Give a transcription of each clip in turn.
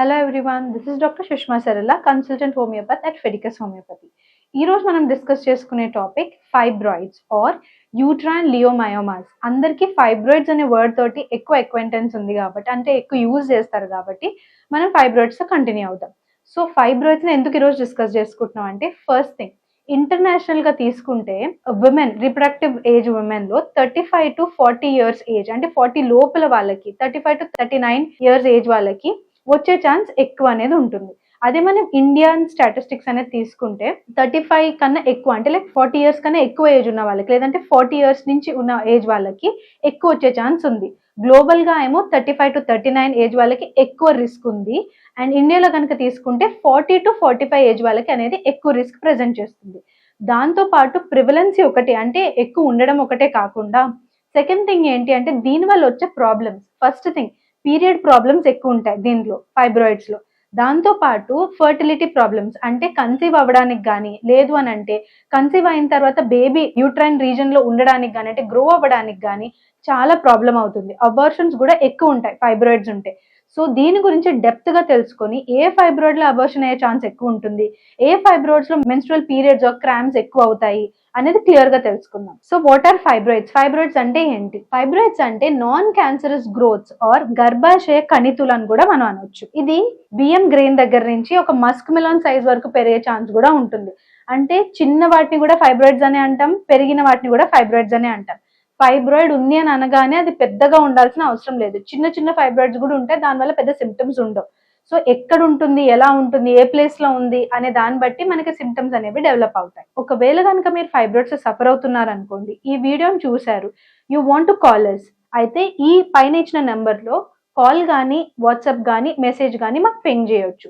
Hello everyone this is doctor Sushma Sarala consultant homeopathy at Fedicus homeopathy ఈ రోజు మనం discuss చేసుకునే topic fibroids or uterine leiomyomas అందరికీ fibroids అనే word తోటి ఎక్కువ ఎక్వెంటెన్స్ ఉంది కాబట్టి అంటే ఎక్కువ యూజ్ చేస్తారు కాబట్టి మనం ఫైబ్రాయిడ్స్ కంటిన్యూ అవుతాం సో ఫైబ్రాయిడ్స్ ఎందుకు ఈరోజు డిస్కస్ చేసుకుంటున్నాం అంటే ఫస్ట్ థింగ్ ఇంటర్నేషనల్గా తీసుకుంటే women reproductive age ఉమెన్లో thirty five to forty years age అంటే ఫార్టీ లోపల వాళ్ళకి thirty five to thirty nine years age వాళ్ళకి వచ్చే ఛాన్స్ ఎక్కువ అనేది ఉంటుంది. అదే మనం ఇండియన్ స్టాటిస్టిక్స్ అనేది తీసుకుంటే థర్టీ ఫైవ్ కన్నా ఎక్కువ అంటే లైక్ ఫార్టీ ఇయర్స్ కన్నా ఎక్కువ ఏజ్ ఉన్న వాళ్ళకి లేదంటే ఫార్టీ ఇయర్స్ నుంచి ఉన్న ఏజ్ వాళ్ళకి ఎక్కువ వచ్చే ఛాన్స్ ఉంది. గ్లోబల్గా ఏమో thirty five to thirty nine age వాళ్ళకి ఎక్కువ రిస్క్ ఉంది. అండ్ ఇండియాలో కనుక తీసుకుంటే forty to forty five age వాళ్ళకి అనేది ఎక్కువ రిస్క్ ప్రెజెంట్ చేస్తుంది. దాంతో పాటు ప్రివలెన్సీ ఒకటి అంటే ఎక్కువ ఉండడం ఒకటే కాకుండా సెకండ్ థింగ్ ఏంటి అంటే దీని వల్ల వచ్చే problems first thing period problems ఎక్కువ ఉంటాయి దీంట్లో ఫైబ్రాయిడ్స్లో. దాంతో పాటు ఫర్టిలిటీ ప్రాబ్లమ్స్ అంటే కన్సీవ్ అవ్వడానికి కానీ లేదు అని అంటే కన్సీవ్ అయిన తర్వాత బేబీ యూట్రైన్ రీజన్లో ఉండడానికి కానీ అంటే గ్రో అవ్వడానికి కానీ చాలా ప్రాబ్లం అవుతుంది. అబార్షన్స్ కూడా ఎక్కువ ఉంటాయి ఫైబ్రాయిడ్స్ ఉంటాయి సో దీని గురించి డెప్త్గా తెలుసుకొని ఏ ఫైబ్రాయిడ్లో అబార్షన్ అయ్యే ఛాన్స్ ఎక్కువ ఉంటుంది? ఏ ఫైబ్రాయిడ్స్లో మెన్స్ట్రల్ పీరియడ్స్ క్రామ్స్ ఎక్కువ అవుతాయి? అనేది క్లియర్గా తెలుసుకుందాం. So what are fibroids fibroids అంటే ఏంటి? ఫైబ్రాయిడ్స్ అంటే నాన్ క్యాన్సరస్ గ్రోత్స్ ఆర్ గర్భాశయ కణితులు అని కూడా మనం అనొచ్చు. ఇది బియ్యం గ్రెయిన్ దగ్గర నుంచి ఒక మస్క్ మిలాన్ సైజ్ వరకు పెరిగే ఛాన్స్ కూడా ఉంటుంది. అంటే చిన్న వాటిని కూడా ఫైబ్రాయిడ్స్ అనే అంటాం పెరిగిన వాటిని కూడా ఫైబ్రాయిడ్స్ అనే అంటాం. ఫైబ్రాయిడ్ ఉంది అని అనగానే అది పెద్దగా ఉండాల్సిన అవసరం లేదు. చిన్న చిన్న ఫైబ్రాయిడ్స్ కూడా ఉంటాయి దానివల్ల పెద్ద సిమ్టమ్స్ ఉండవు. సో ఎక్కడ ఉంటుంది ఎలా ఉంటుంది ఏ ప్లేస్లో ఉంది అనే దాన్ని బట్టి మనకి సిమ్టమ్స్ అనేవి డెవలప్ అవుతాయి. ఒకవేళ కనుక మీరు ఫైబ్రాయిడ్స్ సఫర్ అవుతున్నారు అనుకోండి ఈ వీడియోని చూశారు. యూ వాంట్ టు కాలర్స్ అయితే ఈ పైన ఇచ్చిన నెంబర్లో కాల్ కానీ వాట్సాప్ కానీ మెసేజ్ కానీ మాకు పింగ్ చేయొచ్చు.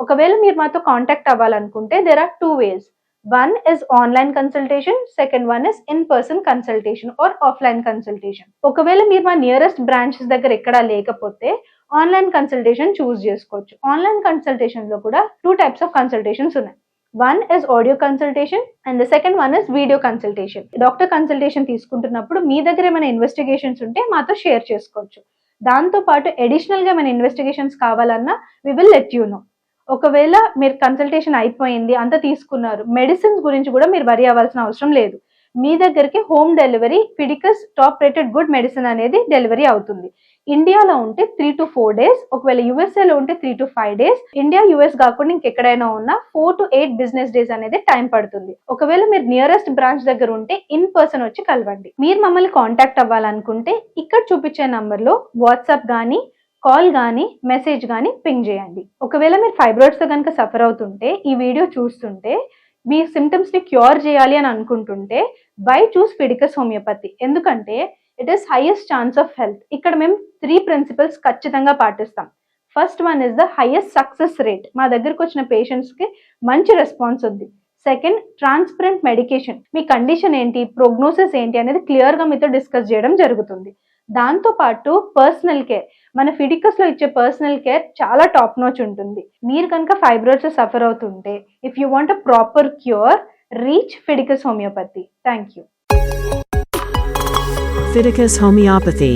ఒకవేళ మీరు మాతో కాంటాక్ట్ అవ్వాలనుకుంటే there are two ways one is online consultation second one is in person consultation or offline consultation ఒకవేళ మీరు మా నియరెస్ట్ బ్రాంచెస్ దగ్గర ఎక్కడ లేకపోతే ఆన్లైన్ కన్సల్టేషన్ చూస్ చేసుకోవచ్చు. ఆన్లైన్ కన్సల్టేషన్లో కూడా టూ టైప్స్ ఆఫ్ కన్సల్టేషన్స్ ఉన్నాయి. One is audio consultation and the second one is video consultation doctor consultation తీసుకుంటున్నప్పుడు మీ దగ్గర ఏమైనా ఇన్వెస్టిగేషన్స్ ఉంటే మాతో షేర్ చేసుకోవచ్చు. దాంతో పాటు అడిషనల్గా ఏమైనా ఇన్వెస్టిగేషన్స్ కావాలన్నా we will let you know ఒకవేళ మీరు కన్సల్టేషన్ అయిపోయింది అంత తీసుకున్నారు మెడిసిన్స్ గురించి కూడా మీరు వరి అవ్వాల్సిన అవసరం లేదు. మీ దగ్గరికి home delivery Fedicus top rated good medicine అనేది డెలివరీ అవుతుంది. ఇండియాలో ఉంటే త్రీ టు ఫోర్ డేస్ ఒకవేళ యుఎస్ఏలో ఉంటే three to five days India US కాకుండా ఇంకెక్కడైనా ఉన్నా four to eight business days అనేది టైం పడుతుంది. ఒకవేళ మీరు నియరెస్ట్ బ్రాంచ్ దగ్గర ఉంటే ఇన్ పర్సన్ వచ్చి కలవండి. మీరు మమ్మల్ని కాంటాక్ట్ అవ్వాలనుకుంటే ఇక్కడ చూపించే నంబర్లో వాట్సాప్ కానీ కాల్ కానీ మెసేజ్ కానీ పింగ్ చేయండి. ఒకవేళ మీరు ఫైబ్రాయిడ్స్తో కనుక సఫర్ అవుతుంటే ఈ వీడియో చూస్తుంటే మీ సిమ్టమ్స్ని క్యూర్ చేయాలి అని అనుకుంటుంటే బై చూస్ ఫిడికస్ హోమియోపతి. ఎందుకంటే it is highest chance of health ఇక్కడ మేము త్రీ ప్రిన్సిపల్స్ ఖచ్చితంగా పాటిస్తాం. First one is the highest success rate మా దగ్గరకు వచ్చిన పేషెంట్స్కి మంచి రెస్పాన్స్ ఉంది. సెకండ్ ట్రాన్స్పరెంట్ మెడికేషన్ మీ కండిషన్ ఏంటి? ప్రోగ్నోసిస్ ఏంటి? అనేది క్లియర్గా మీతో డిస్కస్ చేయడం జరుగుతుంది. దాంతో పాటు పర్సనల్ కేర్ మన ఫిడికస్లో ఇచ్చే పర్సనల్ కేర్ చాలా టాప్ నోచ్ ఉంటుంది. మీరు కనుక ఫైబ్రాయిడ్స్ సఫర్ అవుతుంటే if you want a proper cure reach Fedicus homeopathy thank you Fedicus homeopathy